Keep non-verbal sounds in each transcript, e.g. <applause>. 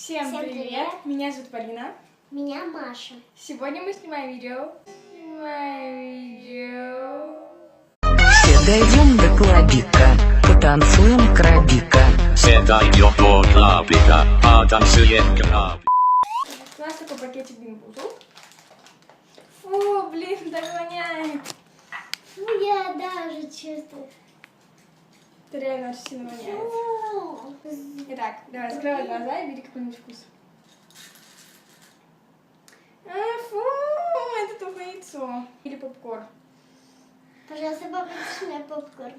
Всем, Всем привет. привет. Меня зовут Полина. Меня Маша. Сегодня мы снимаем видео. Снимаем видео. Все дойдем до клабика, потанцуем крабика. Все дойдем до клабика, а танцуем краб. У нас такой пакетик бимбузу. Фу, блин, так воняет. Фу, я даже чувствую. Это реально очень сильно воняет. Итак, давай, закрывай глаза и бери какой-нибудь вкус. А, фу, это только яйцо. Или попкорн. Пожалуйста, попросишь мне попкорн.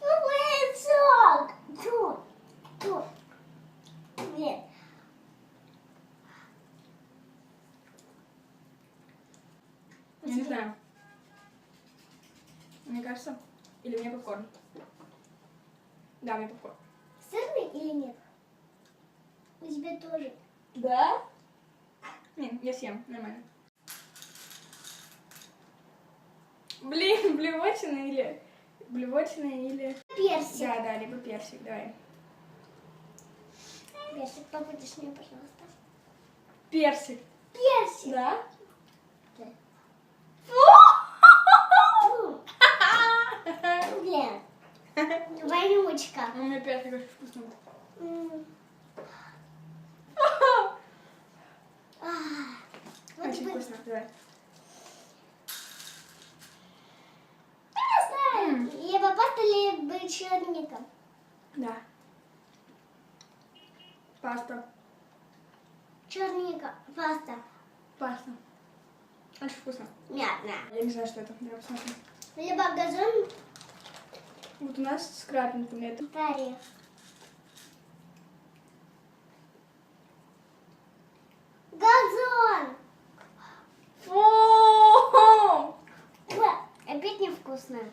Яйцо! Тут, тут. Нет. Я не знаю. Кажется, или мне попкорн. Да, мне попкорн. Сырный или нет? У тебя тоже. Да? Не, я съем, нормально. Блин, <laughs> блевотина или... Блевотина или... Персик. Да, да, либо персик, давай. Персик, попадешь мне, пожалуйста. Персик. Персик. Да? Фу. Блин. Вонючка. У меня персик очень вкусный. Очень бы- вкусно, давай. Я знаю. Паста, либо черника. Да. Паста. Черника, паста. Паста. Очень вкусно. Мятная. Я не знаю, что это. Давай посмотрим. Либо газон, Вот у нас с крапинками это. орех. Газон! Фу! Опять невкусное.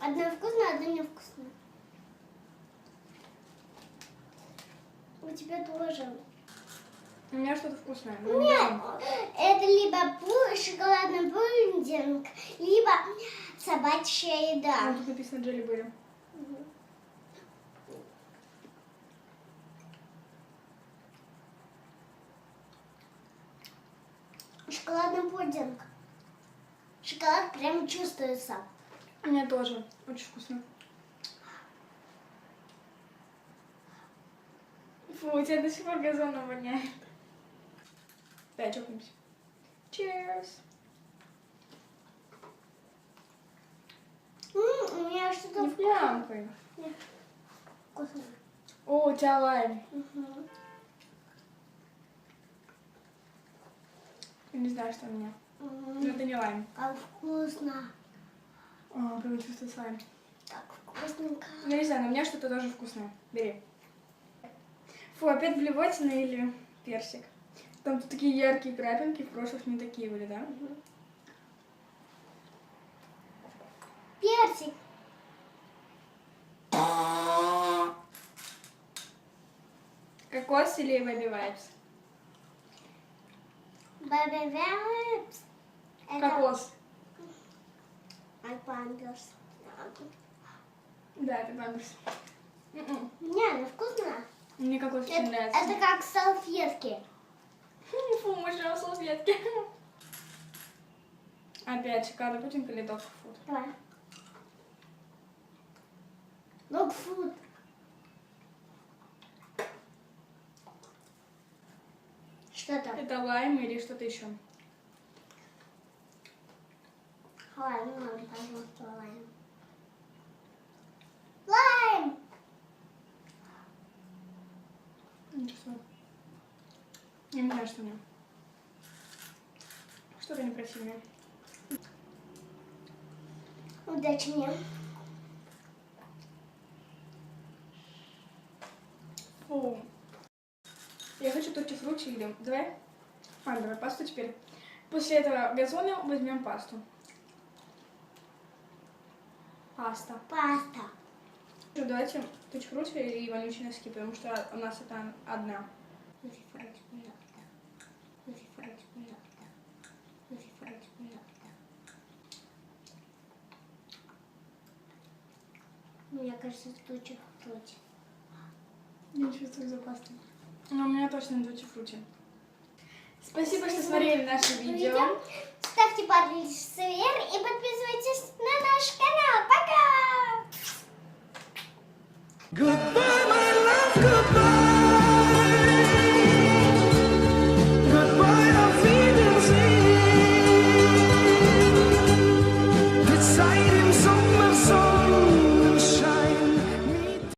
Одно вкусное, одно невкусное. У тебя тоже. У меня что-то вкусное. но не Нет, это либо шоколадный пудинг, либо собачья А, еда. тут написано Джелли Берри. Шоколадный пудинг. Шоколад прям чувствуется. У меня тоже. Очень вкусно. Фу, у тебя до сих пор газоном воняет. Давай чокнемся. Cheers. М, у меня что-то Не плямкай. вкусное. О, у тебя лайм. Я не знаю, что у меня. М, Но это не лайм. Как вкусно. О, прям чувствуется лайм. Так вкусненько. Я не знаю, но у меня что-то тоже вкусное. Бери. Фу, опять блевотина или персик? Там тут такие яркие крапинки, в прошлых не такие были, да? Персик. Кокос или Baby Vibes? Baby Vibes. Это Кокос. Альпандерс. Да, это памперс. М-м. Не, она вкусная. Мне кокос очень Это, нравится. это как салфетки. <laughs> Фу, мы жрем салфетки. Опять шоколадный пудинг или док фуд? Давай. Dog Что там? Это лайм или что-то еще? Лайм, мам, пожалуйста, лайм. Лайм! Я не знаю, что меня. Что-то некрасивое. Удачи мне. Фу. Я хочу тути фрути или... Давай. А, давай пасту теперь. После этого газона возьмем пасту. Паста. Паста. Ну, Давайте тути фрути и вонючие носки, потому что у нас это одна. Меня, кажется, тучи фрути. Не чувствую запаски. Но у меня точно дочь фрути. Спасибо, что смотрели наше видео. Ставьте пальцы